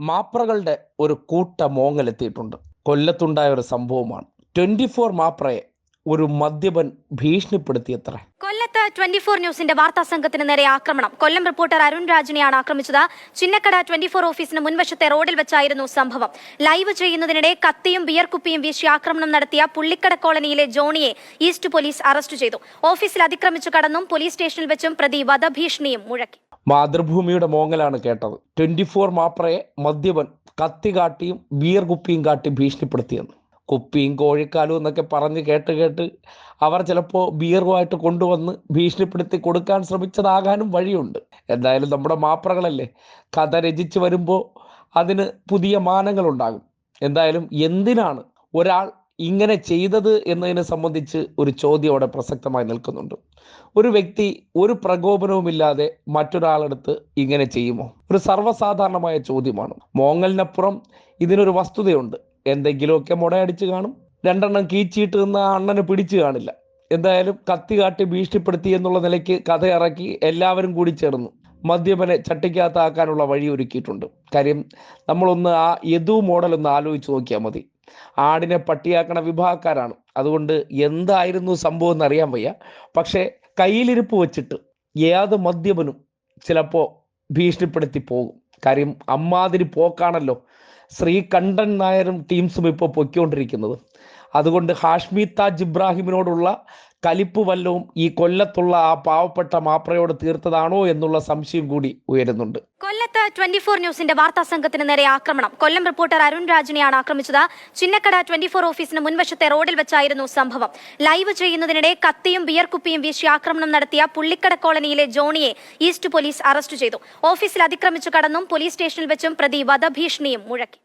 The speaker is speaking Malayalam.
മാപ്രകളുടെ ഒരു കൂട്ട മോങ്ങലെത്തിയിട്ടുണ്ട് കൊല്ലത്തുണ്ടായ ഒരു സംഭവമാണ്. ട്വന്റി ഫോർ മാപ്രയെ ഒരു മദ്യപൻ ഭീഷണിപ്പെടുത്തിയത്ര. കൊല്ലത്ത് ട്വന്റി ഫോർ ന്യൂസിന്റെ വാർത്താ സംഘത്തിന് നേരെ ആക്രമണം. കൊല്ലം റിപ്പോർട്ടർ അരുൺ രാജിനെയാണ് ആക്രമിച്ചത്. ചിന്നക്കട ട്വന്റി ഫോർ ഓഫീസിന് മുൻവശത്തെ റോഡിൽ വെച്ചായിരുന്നു സംഭവം. ലൈവ് ചെയ്യുന്നതിനിടെ കത്തിയും ബിയർ കുപ്പിയും വീശി ആക്രമണം നടത്തിയ പുള്ളിക്കട കോളനിയിലെ ജോണിയെ ഈസ്റ്റ് പോലീസ് അറസ്റ്റ് ചെയ്തു. ഓഫീസിൽ അതിക്രമിച്ചു കടന്നും പോലീസ് സ്റ്റേഷനിൽ വെച്ചും പ്രതി വധഭീഷണിയും മുഴക്കി. മാതൃഭൂമിയുടെ മോങ്ങലാണ് കേട്ടത്. ട്വന്റി ഫോർ മാപ്രയെ മദ്യപൻ കത്തി കാട്ടിയും ബിയർ കുപ്പിയും കാട്ടി ഭീഷണിപ്പെടുത്തിയെന്ന്. കുപ്പിയും കോഴിക്കാലും എന്നൊക്കെ പറഞ്ഞ് കേട്ട് കേട്ട് അവർ ചിലപ്പോൾ ബിയറുമായിട്ട് കൊണ്ടുവന്ന് ഭീഷണിപ്പെടുത്തി കൊടുക്കാൻ ശ്രമിച്ചതാകാനും വഴിയുണ്ട്. എന്തായാലും നമ്മുടെ മാപ്രകളല്ലേ? കഥ രചിച്ച് വരുമ്പോൾ അതിന് പുതിയ മാനങ്ങളുണ്ടാകും. എന്തായാലും എന്തിനാണ് ഒരാൾ ഇങ്ങനെ ചെയ്തത് എന്നതിനെ സംബന്ധിച്ച് ഒരു ചോദ്യം അവിടെ പ്രസക്തമായി നിൽക്കുന്നുണ്ട്. ഒരു വ്യക്തി ഒരു പ്രകോപനവുമില്ലാതെ മറ്റൊരാളെടുത്ത് ഇങ്ങനെ ചെയ്യുമോ? ഒരു സർവസാധാരണമായ ചോദ്യമാണ്. മോങ്ങലിനപ്പുറം ഇതിനൊരു വസ്തുതയുണ്ട്. എന്തെങ്കിലുമൊക്കെ മുടയടിച്ച് കാണും. രണ്ടെണ്ണം കീച്ചിയിട്ട് നിന്ന് അണ്ണനെ പിടിച്ചു കാണില്ല. എന്തായാലും കത്തി കാട്ടി ഭീഷണിപ്പെടുത്തി എന്നുള്ള നിലയ്ക്ക് കഥ ഇറക്കി എല്ലാവരും കൂടി ചേർന്നു. മദ്യപനെ ചട്ടിക്കകത്താക്കാനുള്ള വഴി ഒരുക്കിയിട്ടുണ്ട്. കാര്യം നമ്മളൊന്ന് ആ യദു മോഡൽ ഒന്ന് ആലോചിച്ച് നോക്കിയാൽ മതി. ആടിനെ പട്ടിയാക്കണ വിഭാഗക്കാരാണ്. അതുകൊണ്ട് എന്തായിരുന്നു സംഭവം എന്ന് അറിയാൻ വയ്യ. പക്ഷേ കയ്യിലിരിപ്പ് വെച്ചിട്ട് ഏത് മദ്യപനും ചിലപ്പോൾ ഭീഷണിപ്പെടുത്തി പോകും. കാര്യം അമ്മാതിരി പോക്കാണല്ലോ ശ്രീകണ്ഠൻ നായരും ടീംസും ഇപ്പോൾ പൊയ്ക്കൊണ്ടിരിക്കുന്നത്. അതുകൊണ്ട് ഹാഷ്മി താജ് ഇബ്രാഹിമിനോടുള്ള കലിപ്പ് വല്ലവും ഈ കൊല്ലത്തുള്ള ആ പാവപ്പെട്ട മാപ്രയോട് തീർത്തതാണോ എന്നുള്ള സംശയം കൂടി ഉയരുന്നുണ്ട്. കൊല്ലത്ത് ട്വന്റി ഫോർ ന്യൂസിന്റെ വാർത്താ സംഘത്തിന് നേരെ ആക്രമണം. കൊല്ലം റിപ്പോർട്ടർ അരുൺ രാജിനെയാണ് ആക്രമിച്ചത്. ചിന്നക്കട ട്വന്റി ഫോർ ഓഫീസിന് മുൻവശത്തെ റോഡിൽ വെച്ചായിരുന്നു സംഭവം. ലൈവ് ചെയ്യുന്നതിനിടെ കത്തിയും ബിയർ കുപ്പിയും വീശി ആക്രമണം നടത്തിയ പുള്ളിക്കട കോളനിയിലെ ജോണിയെ ഈസ്റ്റ് പോലീസ് അറസ്റ്റ് ചെയ്തു. ഓഫീസിൽ അതിക്രമിച്ചു കടന്നും പോലീസ് സ്റ്റേഷനിൽ വെച്ചും പ്രതി വധഭീഷണിയും മുഴക്കി.